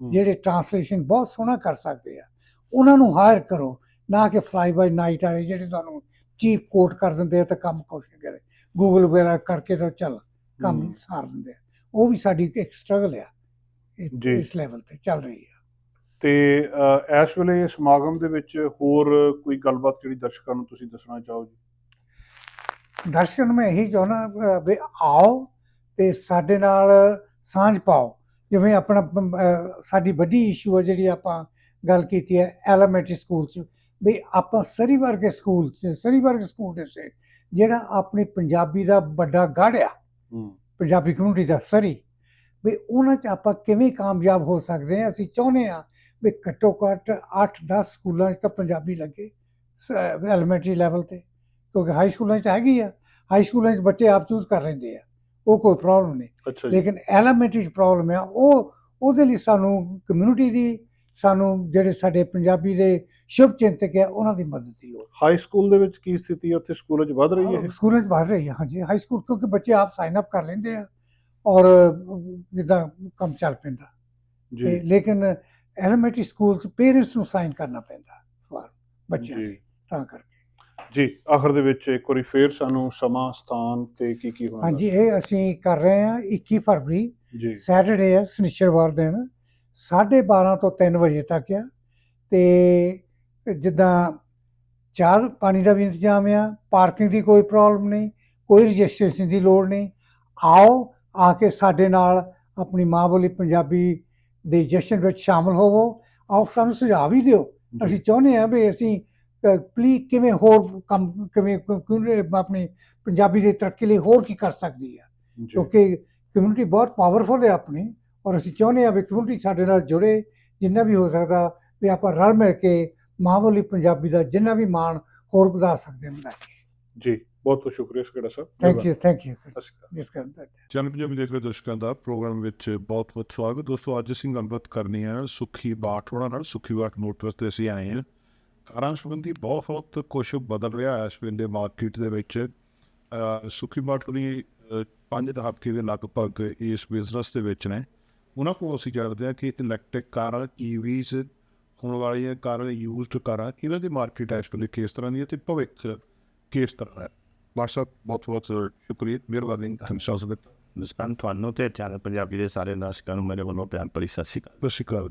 ਜਿਹੜੇ ਟਰਾਂਸਲੇਸ਼ਨ ਬਹੁਤ ਸੋਹਣਾ ਕਰ ਸਕਦੇ ਆ ਉਹਨਾਂ ਨੂੰ ਹਾਇਰ ਕਰੋ ਨਾ ਕਿ ਫਲਾਈ ਬਾਈ ਨਾਈਟ ਵਾਲੇ ਜਿਹੜੇ ਤੁਹਾਨੂੰ ਚੀਪ ਕੋਟ ਕਰ ਦਿੰਦੇ ਆ ਤਾਂ ਕੰਮ ਨਹੀਂ ਕਰੇ ਗੂਗਲ ਵਗੈਰਾ ਕਰਕੇ ਤਾਂ ਚੱਲ ਕੰਮ। ਸਾਰ ਦਿੰਦੇ ਆ ਉਹ ਵੀ ਸਾਡੀ ਇੱਕ ਸਟਰਗਲ ਆ। ਇਸ ਲੈਵਲ ਤੇ ਚੱਲ ਰਹੀ ਆ। ਤੇ ਇਸ ਵੇਲੇ ਸਮਾਗਮ ਦੇ ਵਿੱਚ ਹੋਰ ਕੋਈ ਗੱਲਬਾਤ ਜਿਹੜੀ ਦਰਸ਼ਕਾਂ ਨੂੰ ਤੁਸੀਂ ਦੱਸਣਾ ਚਾਹੋ ਜੀ? ਦਰਸ਼ਕਾਂ ਨੂੰ ਮੈਂ ਇਹੀ ਚਾਹੁੰਦਾ ਅ, ਵੀ ਆਓ ਤੇ ਸਾਡੇ ਨਾਲ ਸਾਂਝ ਪਾਓ। ਜਿਵੇਂ ਆਪਣਾ ਸਾਡੀ ਵੱਡੀ ਇਸ਼ੂ ਹੈ ਜਿਹੜੀ ਆਪਾਂ ਗੱਲ ਕੀਤੀ ਹੈ ਐਲੀਮੈਂਟਰੀ ਸਕੂਲ ਚ ਵੀ ਆਪਾਂ ਸਰੀ ਵਰਗੇ ਸਕੂਲ ਚ ਸਰੀ ਵਰਗੇ ਸਕੂਲ ਦੇ ਸੇ ਜਿਹੜਾ ਆਪਣੀ ਪੰਜਾਬੀ ਦਾ ਵੱਡਾ ਗੜ੍ਹ ਆ ਹੂੰ। ਪੰਜਾਬੀ ਕਮਿਊਨਿਟੀ ਦਾ ਸਰੀ। ਵੀ ਉਹਨਾਂ ਚ ਆਪਾਂ ਕਿਵੇਂ ਕਾਮਯਾਬ ਹੋ ਸਕਦੇ ਹਾਂ ਅਸੀਂ ਚਾਹੁੰਦੇ ਹਾਂ ਵੀ ਘੱਟੋ ਘੱਟ 8-10 ਸਕੂਲਾਂ 'ਚ ਤਾਂ ਪੰਜਾਬੀ ਲੱਗੇ ਐਲੀਮੈਂਟਰੀ ਲੈਵਲ ਤੇ ਕਿਉਂਕਿ ਹਾਈ ਸਕੂਲਾਂ 'ਚ ਹੈਗੀ ਆ ਹਾਈ ਸਕੂਲਾਂ 'ਚ ਬੱਚੇ ਆਪ ਚੂਜ਼ ਕਰ ਲੈਂਦੇ ਆ ਉਹ ਕੋਈ ਪ੍ਰੋਬਲਮ ਨਹੀਂ। ਲੇਕਿਨ ਐਲੀਮੈਂਟਰੀ 'ਚ ਪ੍ਰੋਬਲਮ ਆ ਉਹ ਉਹਦੇ ਲਈ ਸਾਨੂੰ ਕਮਿਊਨਿਟੀ ਦੀ ਸਾਨੂੰ ਜਿਹੜੇ ਸਾਡੇ ਪੰਜਾਬੀ ਦੇ ਸ਼ੁਭ ਚਿੰਤਕ ਆ ਉਹਨਾਂ ਦੀ ਮਦਦ ਦੀ ਲੋੜ। ਹਾਈ ਸਕੂਲ ਦੇ ਵਿੱਚ ਕੀ ਸਥਿਤੀ ਹੈ ਉੱਥੇ ਸਕੂਲਾਂ 'ਚ ਵੱਧ ਰਹੀ ਹੈ? ਸਕੂਲਾਂ 'ਚ ਵੱਧ ਰਹੀ ਹੈ ਹਾਂਜੀ ਹਾਈ ਸਕੂਲ ਕਿਉਂਕਿ ਬੱਚੇ ਆਪ ਸਾਈਨ ਅਪ ਕਰ ਲੈਂਦੇ ਆ ਔਰ ਜਿੱਦਾਂ ਕੰਮ ਚੱਲ ਪੈਂਦਾ। ਜੀ। ਲੇਕਿਨ ਐਲੀਮੈਂਟਰੀ ਸਕੂਲ 'ਚ ਪੇਰੈਂਟਸ ਨੂੰ ਸਾਈਨ ਕਰਨਾ ਪੈਂਦਾ ਫਾਰ ਬੱਚਿਆਂ। ਲਈ ਤਾਂ ਕਰਕੇ। ਜੀ ਆਖਰ ਦੇ ਵਿੱਚ ਇੱਕ ਵਾਰੀ ਫੇਰ ਸਾਨੂੰ ਸਮਾਂ ਸਥਾਨ ਤੇ ਕੀ ਕੀ ਹੋਣਾ ਹਾਂਜੀ ਇਹ ਅਸੀਂ ਕਰ ਰਹੇ ਹਾਂ 21 ਫਰਵਰੀ ਜੀ। ਸੈਟਰਡੇ ਹੈ ਸ਼ਨੀਚਰਵਾਰ ਦਿਨ 12:30 ਤੋਂ 3 ਵਜੇ ਤੱਕ ਆ। ਤੇ ਜਿੱਦਾਂ ਚਾਹ ਪਾਣੀ ਦਾ ਵੀ ਇੰਤਜ਼ਾਮ ਆ ਪਾਰਕਿੰਗ ਦੀ ਕੋਈ ਪ੍ਰੋਬਲਮ ਨਹੀਂ ਕੋਈ ਰਜਿਸਟ੍ਰੇਸ਼ਨ ਦੀ ਲੋੜ ਨਹੀਂ। ਆਓ ਆ ਕੇ ਸਾਡੇ ਨਾਲ ਆਪਣੀ ਮਾਂ ਬੋਲੀ ਪੰਜਾਬੀ ਦੇ ਜਸ਼ਨ ਵਿੱਚ ਸ਼ਾਮਲ ਹੋਵੋ। ਆਓ ਸਾਨੂੰ ਸੁਝਾਅ ਵੀ ਦਿਓ। ਅਸੀਂ ਚਾਹੁੰਦੇ ਹਾਂ ਵੀ ਅਸੀਂ ਪਲੀਜ਼ ਕਿਵੇਂ ਹੋਰ ਕੰਮ ਕਿਵੇਂ ਆਪਣੀ ਪੰਜਾਬੀ ਦੀ ਤਰੱਕੀ ਲਈ ਹੋਰ ਕੀ ਕਰ ਸਕਦੀ ਹੈ ਜੀ, ਕਿਉਂਕਿ ਕਮਿਊਨਿਟੀ ਬਹੁਤ ਪਾਵਰਫੁਲ ਹੈ ਆਪਣੀ ਔਰ ਅਸੀਂ ਚਾਹੁੰਦੇ ਹਾਂ ਵੀ ਕਮਿਊਨਿਟੀ ਸਾਡੇ ਨਾਲ ਜੁੜੇ ਜਿੰਨਾ ਵੀ ਹੋ ਸਕਦਾ ਵੀ ਆਪਾਂ ਰਲ ਮਿਲ ਕੇ ਮਾਂ ਬੋਲੀ ਪੰਜਾਬੀ ਦਾ ਜਿੰਨਾ ਵੀ ਮਾਣ ਹੋਰ ਵਧਾ ਸਕਦੇ ਹਾਂ ਜੀ। ਬਹੁਤ ਬਹੁਤ ਸ਼ੁਕਰੀਆ ਸਕੜਾ ਸਾਹਿਬ। ਥੈਂਕ ਯੂ ਥੈਂਕ ਯੂ ਸਤਿ ਸ਼੍ਰੀ ਅਕਾਲ। ਜਿਸ ਕਰਨ ਦਾ ਚੈਨਲ ਪੰਜਾਬੀ ਦੇਖ ਰਹੇ ਦਰਸ਼ਕਾਂ ਦਾ ਪ੍ਰੋਗਰਾਮ ਵਿੱਚ ਬਹੁਤ ਬਹੁਤ ਸਵਾਗਤ। ਦੋਸਤੋ ਅੱਜ ਅਸੀਂ ਗੱਲਬਾਤ ਕਰਨੀ ਹੈ ਸੁਖੀ ਬਾਠ ਹੋਣਾ ਨਾਲ ਸੁਖੀ ਬਾਠ ਨੋਟਿਸ ਤੇ ਅਸੀਂ ਆਏ ਹਾਂ। ਕਾਰਾਂ ਸੰਬੰਧੀ ਬਹੁਤ ਕੁਝ ਬਦਲ ਰਿਹਾ ਹੈ ਇਸ ਵੇਲੇ ਮਾਰਕੀਟ ਦੇ ਵਿੱਚ। ਸੁਖੀ ਬਾਠ ਅਹ ਪੰਜ ਦਹਾਕੇ ਦੇ ਲਗਭਗ ਇਸ ਬਿਜ਼ਨਸ ਦੇ ਵਿੱਚ ਨੇ। ਉਹਨਾਂ ਕੋਲ ਅਸੀਂ ਜਾਣਦੇ ਹਾਂ ਕਿ ਇਲੈਕਟ੍ਰਿਕ ਕਾਰਾਂ ਈਵੀਜ਼ ਹੋਣ ਵਾਲੀਆਂ ਕਾਰਾਂ ਯੂਜ਼ਡ ਕਾਰਾਂ ਇਹਨਾਂ ਦੀ ਮਾਰਕੀਟ ਇਸ ਵੇਲੇ ਕਿਸ ਤਰ੍ਹਾਂ ਦੀ ਹੈ ਤੇ ਭਵਿੱਖ ਕਿਸ ਤਰ੍ਹਾਂ ਹੈ? ਵਟਸਐਪ ਬਹੁਤ ਬਹੁਤ ਸ਼ੁਕਰੀਆ ਮਿਹਰਬਾਨੀ ਹਮੇਸ਼ਾ ਜ਼ਬਤ ਨਮਸਕਾਰ ਤੁਹਾਨੂੰ ਤੇ ਚੈਨਲ ਪੰਜਾਬੀ ਦੇ ਸਾਰੇ ਦਰਸ਼ਕਾਂ ਨੂੰ ਮੇਰੇ ਵੱਲੋਂ ਪਿਆਰ ਭਰੀ ਸਤਿ ਸ਼੍ਰੀ ਅਕਾਲ ਸਤਿ ਸ਼੍ਰੀ ਅਕਾਲ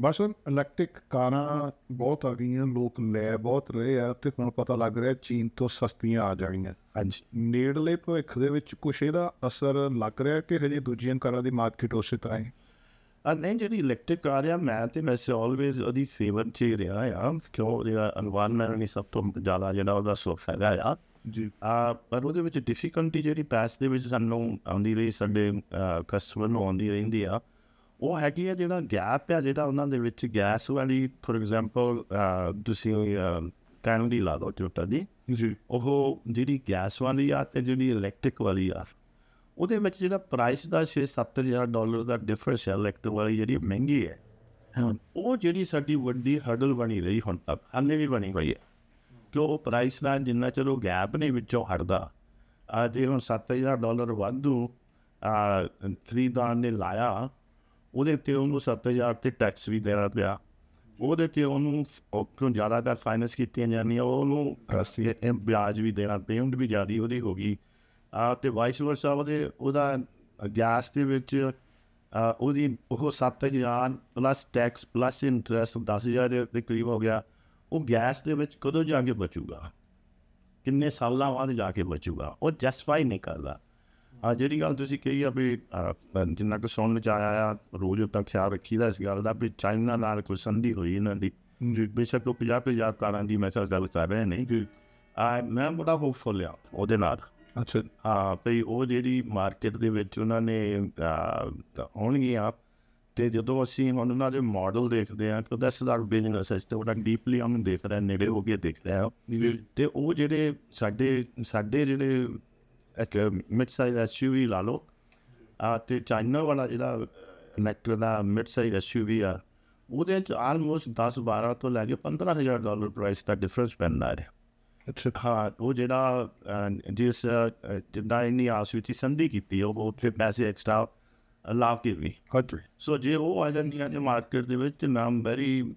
ਬਸ ਇਲੈਕਟ੍ਰਿਕ ਕਾਰਾਂ ਬਹੁਤ ਆ ਗਈਆਂ ਲੋਕ ਲੈ ਬਹੁਤ ਰਹੇ ਆ ਤੇ ਹੁਣ ਪਤਾ ਲੱਗ ਰਿਹਾ ਚੀਨ ਤੋਂ ਸਸਤੀਆਂ ਆ ਜਾਣੀਆਂ ਹਾਂਜੀ ਨੇੜਲੇ ਭਵਿੱਖ ਦੇ ਵਿੱਚ ਕੁਛ ਇਹਦਾ ਅਸਰ ਲੱਗ ਰਿਹਾ ਕਿ ਹਜੇ ਦੂਜੀਆਂ ਕਾਰਾਂ ਦੀ ਮਾਰਕੀਟ ਉਸੇ ਤਰ੍ਹਾਂ ਹੈ ਨਹੀਂ ਜਿਹੜੀ ਇਲੈਕਟ੍ਰਿਕ ਕਾਰ ਆ ਮੈਂ ਤੇ ਵੈਸੇ ਆਲਵੇਜ਼ ਉਹਦੀ ਫੇਵਰ ਚ ਰਿਹਾ ਆ ਕਿਉਂ ਜਿਹੜਾ এনवायरमेंट ਨਹੀਂ ਸਭ ਤੋਂ ਜ਼ਿਆਦਾ ਜਿਹੜਾ ਉਹਦਾ ਸੁਖ ਹੈਗਾ ਆ ਜੀ। ਆ ਪਰ ਉਹਦੇ ਵਿੱਚ ਡਿਫਿਕਲਟੀ ਜਿਹੜੀ ਪੈਸ ਦੇ ਵਿੱਚ ਸਾਨੂੰ ਆਉਂਦੀ ਰਹੀ ਸਾਡੇ ਕਸਟਮਰ ਨੂੰ ਆਉਂਦੀ ਰਹਿੰਦੀ ਆ ਉਹ ਹੈਗੀ ਆ ਜਿਹੜਾ ਗੈਪ ਆ ਜਿਹੜਾ ਉਹਨਾਂ ਦੇ ਵਿੱਚ ਗੈਸ ਵਾਲੀ ਫੋਰ ਐਗਜ਼ਾਮਪਲ ਤੁਸੀਂ ਕੈਨਡੀ ਲਾ ਦੋ ਟੋਟਾ ਦੀ ਜੀ। ਉਹ ਜਿਹੜੀ ਗੈਸ ਵਾਲੀ ਆ ਤੇ ਜਿਹੜੀ ਇਲੈਕਟ੍ਰਿਕ ਵਾਲੀ ਆ ਉਹਦੇ ਵਿੱਚ ਜਿਹੜਾ ਪ੍ਰਾਈਸ ਦਾ 6-7000 ਡਾਲਰ ਦਾ ਡਿਫਰੈਂਸ ਹੈ ਇਲੈਕਟ੍ਰਿਕ ਵਾਲੀ ਜਿਹੜੀ ਮਹਿੰਗੀ ਹੈ ਉਹ ਜਿਹੜੀ ਸਾਡੀ ਵੱਡੀ ਹਰਡਲ ਬਣੀ ਰਹੀ ਹੁਣ ਤੱਕ ਹਾਲੇ ਵੀ ਬਣੀ ਹੋਈ ਹੈ। ਕਿ ਉਹ ਪ੍ਰਾਈਸ ਨਾਲ ਜਿੰਨਾ ਚਿਰ ਉਹ ਗੈਪ ਨਹੀਂ ਵਿੱਚੋਂ ਹਟਦਾ ਆ ਜੇ ਹੁਣ 7000 ਡਾਲਰ ਵਾਧੂ, ਆ, ਖਰੀਦਦਾਰ ਨੇ ਲਾਇਆ, ਉਹਦੇ ਤੇ ਉਹਨੂੰ 7000 ਤੇ ਟੈਕਸ ਵੀ ਦੇਣਾ ਪਿਆ। ਉਹਦੇ ਤੇ ਉਹਨੂੰ ਕਿਉਂ ਜ਼ਿਆਦਾਤਰ ਫਾਈਨੈਂਸ ਕੀਤੀਆਂ ਜਾਂਦੀਆਂ ਉਹਨੂੰ ਅਸੀਂ ਵਿਆਜ ਵੀ ਦੇਣਾ ਪੇਮੈਂਟ ਵੀ ਜ਼ਿਆਦੀ ਉਹਦੀ ਹੋ ਗਈ। ਆ, ਤੇ ਵਾਈਸ ਵਰਸਾ ਉਹਦੇ, ਉਹਦਾ ਗੈਸ ਦੇ ਵਿੱਚ ਉਹਦੀ ਉਹ 7000 ਪਲੱਸ ਟੈਕਸ ਪਲੱਸ ਇੰਟਰਸਟ 10000 ਦੇ ਕਰੀਬ ਹੋ ਗਿਆ। ਉਹ ਗੈਸ ਦੇ ਵਿੱਚ ਕਦੋਂ ਜਾ ਕੇ ਬਚੂਗਾ? ਕਿੰਨੇ ਸਾਲਾਂ ਬਾਅਦ ਜਾ ਕੇ ਬਚੂਗਾ? ਉਹ ਜਸਟੀਫਾਈ ਨਹੀਂ ਕਰਦਾ। ਆ ਜਿਹੜੀ ਗੱਲ ਤੁਸੀਂ ਕਹੀ ਆ ਵੀ ਜਿੰਨਾ ਕੁ ਸੁਣਨ ਚ ਆਇਆ ਆ ਰੋਜ਼ ਤਾਂ ਖਿਆਲ ਰੱਖੀਦਾ ਇਸ ਗੱਲ ਦਾ ਵੀ ਚਾਈਨਾ ਨਾਲ ਕੋਈ ਸੰਧੀ ਹੋਈ ਇਹਨਾਂ ਦੀ। ਜੀ। ਬੇਸ਼ੱਕ ਉਹ 50 ਪੰਜਾਹ ਕਾਰਾਂ ਦੀ ਮੈਂ ਤਾਂ ਗੱਲ ਕਰ ਰਿਹਾ ਨਹੀਂ। ਜੀ। ਆ ਮੈਂ ਬੜਾ ਹੋਪਫੁਲ ਆ ਉਹਦੇ ਨਾਲ। ਅੱਛਾ। ਹਾਂ ਭਈ ਉਹ ਜਿਹੜੀ ਮਾਰਕੀਟ ਦੇ ਵਿੱਚ ਉਹਨਾਂ ਨੇ ਹੋਣਗੀਆਂ ਤੇ ਜਦੋਂ ਅਸੀਂ ਹੁਣ ਉਹਨਾਂ ਦੇ ਮਾਡਲ ਦੇਖਦੇ ਆ ਤਾਂ ਦੈਟਸ ਆਰ ਬਿਜ਼ਨਸ ਇਸ ਤੇ ਉਹਦਾ ਡੀਪਲੀ ਉਹਨੂੰ ਦੇਖ ਰਿਹਾ ਨੇੜੇ ਹੋ ਕੇ ਦੇਖ ਰਿਹਾ। ਤੇ ਉਹ ਜਿਹੜੇ ਸਾਡੇ ਸਾਡੇ ਜਿਹੜੇ ਇੱਕ ਮਿਡ ਸਾਈਜ਼ ਐਸਯੂਵੀ ਲਾ ਲਓ ਆ ਤੇ ਚਾਈਨਾ ਵਾਲਾ ਜਿਹੜਾ ਇਲੈਕਟ੍ਰਿਕ ਦਾ ਮਿਡ ਸਾਈਜ਼ ਐਸਯੂਵੀ ਆ ਉਹਦੇ ਚ ਆਲਮੋਸਟ 10 12 ਤੋਂ ਲੈ ਕੇ 15000 ਡਾਲਰ ਪ੍ਰਾਈਸ ਦਾ ਡਿਫਰੈਂਸ ਪੈਂਦਾ ਹੈ। ਅੱਛਾ। ਹਾਂ ਉਹ ਜਿਹੜਾ ਜਿਸ ਜਿੱਦਾਂ ਇੰਨੀ ਆਸ ਵਿੱਚ ਸੰਧੀ ਕੀਤੀ ਉਹ ਉੱਥੇ ਪੈਸੇ ਐਕਸਟਰਾ ਲਾ ਕੇ ਵੀ ਹਾਂਜੀ ਸੋ ਜੇ ਉਹ ਆ ਜਾਂਦੀਆਂ ਨੇ ਮਾਰਕੀਟ ਦੇ ਵਿੱਚ ਤੇ ਮੈਂ ਵੈਰੀ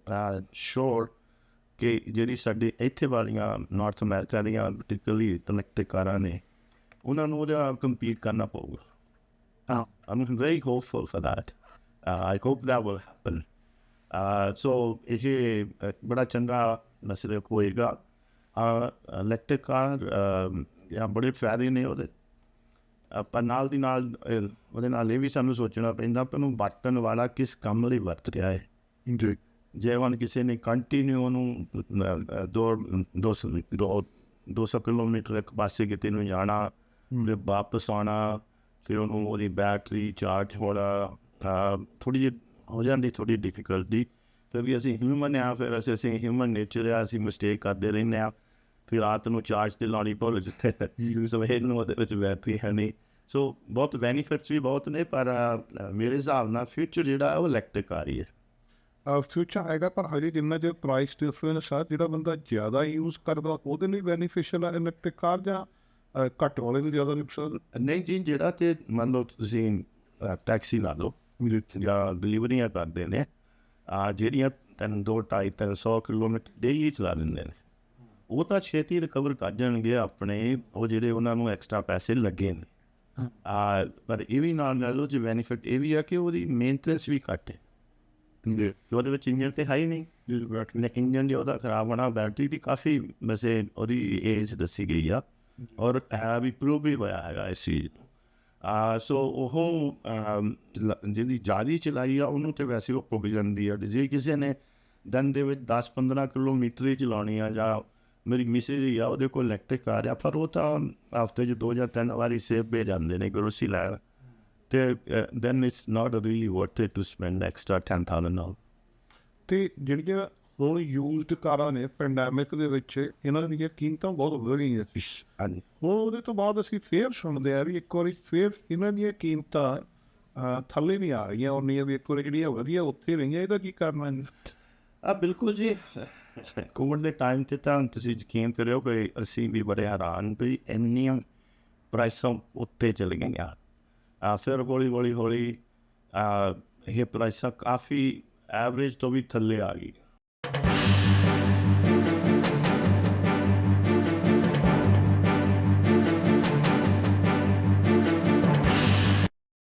ਸ਼ੋਰ ਕਿ ਜਿਹੜੀ ਸਾਡੇ ਇੱਥੇ ਵਾਲੀਆਂ ਨਾਰਥ ਅਮਰੀਕਾ ਦੀਆਂ ਪਰਟੀਕੁਲਰਲੀ ਇਲੈਕਟ੍ਰਿਕ ਕਾਰਾਂ ਨੇ ਉਹਨਾਂ ਨੂੰ ਉਹਦਾ ਕੰਪੀਟ ਕਰਨਾ ਪਊਗਾ। ਹਾਂ। Hopeful for that. Uh, I hope that will happen. Uh, so ਇਹ ਬੜਾ ਚੰਗਾ ਮਸਲੇ ਹੋਏਗਾ। ਇਲੈਕਟ੍ਰਿਕ ਕਾਰ ਜਾਂ ਬੜੇ ਫਾਇਦੇ ਨੇ ਉਹਦੇ। ਪਰ ਨਾਲ ਦੀ ਨਾਲ ਉਹਦੇ ਨਾਲ ਇਹ ਵੀ ਸਾਨੂੰ ਸੋਚਣਾ ਪੈਂਦਾ ਕਿ ਉਹਨੂੰ ਵਰਤਣ ਵਾਲਾ ਕਿਸ ਕੰਮ ਲਈ ਵਰਤ ਰਿਹਾ ਹੈ। ਜੀ। ਜੇ ਹੁਣ ਕਿਸੇ ਨੇ ਕੰਟੀਨਿਊ ਉਹਨੂੰ ਦੋ ਦੋ ਸੌ ਦੋ 200 ਕਿਲੋਮੀਟਰ ਇੱਕ ਪਾਸੇ ਕਿਤੇ ਨੂੰ ਜਾਣਾ ਫਿਰ ਵਾਪਸ ਆਉਣਾ ਫਿਰ ਉਹਨੂੰ ਉਹਦੀ ਬੈਟਰੀ ਚਾਰਜ ਹੋਣਾ ਥੋੜੀ ਜਿਹੀ ਹੋ ਜਾਂਦੀ ਥੋੜੀ ਡਿਫਿਕਲਟੀ ਕਿਉਂਕਿ ਅਸੀਂ ਹਿਊਮਨ ਆ ਫਿਰ ਅਸੀਂ ਅਸੀਂ ਹਿਊਮਨ ਨੇਚਰ ਆ ਅਸੀਂ ਮਿਸਟੇਕ ਕਰਦੇ ਰਹਿੰਦੇ ਆ ਫਿਰ ਰਾਤ ਨੂੰ ਚਾਰਜ ਤੇ ਲਾਉਣੀ ਭੁੱਲ ਜਾਂਦੇ ਸਵੇਰ ਨੂੰ ਉਹਦੇ ਵਿੱਚ ਬੈਟਰੀ ਹੈ ਨਹੀਂ। ਸੋ ਬਹੁਤ ਬੈਨੀਫਿਟਸ ਵੀ ਬਹੁਤ ਨੇ ਪਰ ਮੇਰੇ ਹਿਸਾਬ ਨਾਲ ਫਿਊਚਰ ਜਿਹੜਾ ਉਹ ਇਲੈਕਟ੍ਰਿਕ ਆ ਰਹੀ ਹੈ ਫਿਊਚਰ ਹੈਗਾ ਪਰ ਹਜੇ ਜਿੰਨਾ ਜੇ ਪ੍ਰਾਈਸ ਡਿਫਰੈਂਸ ਆ ਜਿਹੜਾ ਬੰਦਾ ਜ਼ਿਆਦਾ ਯੂਜ਼ ਕਰਦਾ ਉਹਦੇ ਲਈ ਬੈਨੀਫੀਸ਼ੀਅਲ ਹੈ ਇਲੈਕਟ੍ਰਿਕ ਕਾਰ ਜਾਂ ਘੱਟ ਵਾਲੇ ਨੂੰ ਜ਼ਿਆਦਾ ਨੁਕਸਾਨ? ਨਹੀਂ ਜੀ ਜਿਹੜਾ ਤੇ ਮੰਨ ਲਓ ਤੁਸੀਂ ਟੈਕਸੀ ਲਾ ਲਓ ਜਾਂ। ਡਿਲੀਵਰੀਆਂ ਕਰਦੇ ਨੇ ਆ ਜਿਹੜੀਆਂ ਤਿੰਨ ਦੋ ਢਾਈ ਤਿੰਨ ਸੌ ਕਿਲੋਮੀਟਰ ਡੇਲੀ ਚਲਾ ਦਿੰਦੇ ਨੇ। ਉਹ ਤਾਂ ਛੇਤੀ ਰਿਕਵਰ ਕਰ ਜਾਣਗੇ ਆਪਣੇ ਉਹ ਜਿਹੜੇ ਉਹਨਾਂ ਨੂੰ ਐਕਸਟਰਾ ਪੈਸੇ ਲੱਗੇ ਨੇ। ਆ ਪਰ ਇਹ ਵੀ ਨਾਲ ਲੈ ਲਓ ਜੇ ਬੈਨੀਫਿਟ ਇਹ ਵੀ ਆ ਕਿ ਉਹਦੀ ਮੇਨਟੇਨੈਂਸ ਵੀ ਘੱਟ ਹੈ। ਉਹਦੇ ਵਿੱਚ ਇੰਜਨ ਤੇ ਹੈ ਹੀ ਨਹੀਂ ਇੰਜਨ ਦੀ ਉਹਦਾ ਖਰਾਬ ਹੋਣਾ ਬੈਟਰੀ ਦੀ ਕਾਫੀ ਵੈਸੇ ਉਹਦੀ ਏਜ ਦੱਸੀ ਗਈ ਆ। ਔਰ ਹੈ ਵੀ ਪ੍ਰੂਵ ਵੀ ਹੋਇਆ ਹੈਗਾ ਇਸ ਚੀਜ਼ ਨੂੰ। ਆ ਸੋ ਉਹ ਜਿਹਦੀ ਜਾਰੀ ਚਲਾਈ ਆ ਉਹਨੂੰ ਤੇ ਵੈਸੇ ਉਹ ਪੁੱਗ ਜਾਂਦੀ ਆ। ਜੇ ਕਿਸੇ ਨੇ ਦਿਨ ਦੇ ਵਿੱਚ 10-15 ਕਿਲੋਮੀਟਰ ਹੀ ਚਲਾਉਣੀ ਆ ਜਾਂ ਮੇਰੀ ਮਿਸਿਸ ਹੀ ਆ ਉਹਦੇ ਕੋਲ ਇਲੈਕਟ੍ਰਿਕ ਕਾਰ ਆ ਪਰ ਉਹ ਤਾਂ ਹਫ਼ਤੇ 'ਚ ਦੋ ਜਾਂ ਤਿੰਨ ਵਾਰੀ ਸੇਵ ਭੇ ਜਾਂਦੇ ਨੇ ਗਰੋਸੀ ਲੈਣ। ਤੇ then it's not really worth it to spend extra 10000 ਨਾਲ ਤੇ ਜਿਹੜੀਆਂ ਹੁਣ ਯੂਜ਼ਡ ਕਾਰਾਂ ਨੇ ਪੈਂਡੈਮਿਕ ਦੇ ਵਿੱਚ ਇਹਨਾਂ ਦੀਆਂ ਕੀਮਤਾਂ ਬਹੁਤ ਵਧ ਗਈਆਂ ਹਾਂਜੀ। ਹੁਣ ਉਹਦੇ ਤੋਂ ਬਾਅਦ ਅਸੀਂ ਫੇਰ ਸੁਣਦੇ ਆ ਵੀ ਇੱਕ ਵਾਰੀ ਫੇਰ ਇਹਨਾਂ ਦੀਆਂ ਕੀਮਤਾਂ ਥੱਲੇ ਨਹੀਂ ਆ ਰਹੀਆਂ ਉਹਨੀਆਂ ਵੀ ਇੱਕ ਵਾਰੀ ਜਿਹੜੀਆਂ ਵਧੀਆ ਉੱਥੇ ਰਹੀਆਂ ਇਹਦਾ ਕੀ ਕਰਨਾ ਹੈ? ਆ ਬਿਲਕੁਲ ਜੀ। ਕੋਵਿਡ ਦੇ ਟਾਈਮ ਤੇ ਤਾਂ ਤੁਸੀਂ ਯਕੀਨ ਕਰਿਓ ਕਿ ਅਸੀਂ ਵੀ ਬੜੇ ਹੈਰਾਨ ਵੀ ਇੰਨੀਆਂ ਪ੍ਰਾਈਸਾਂ ਉੱਤੇ ਚਲ ਗਈਆਂ। ਆ ਫਿਰ ਹੌਲੀ ਹੌਲੀ ਹੌਲੀ ਇਹ ਪ੍ਰਾਈਸਾਂ ਕਾਫੀ ਐਵਰੇਜ ਤੋਂ ਵੀ ਥੱਲੇ ਆ ਗਈ।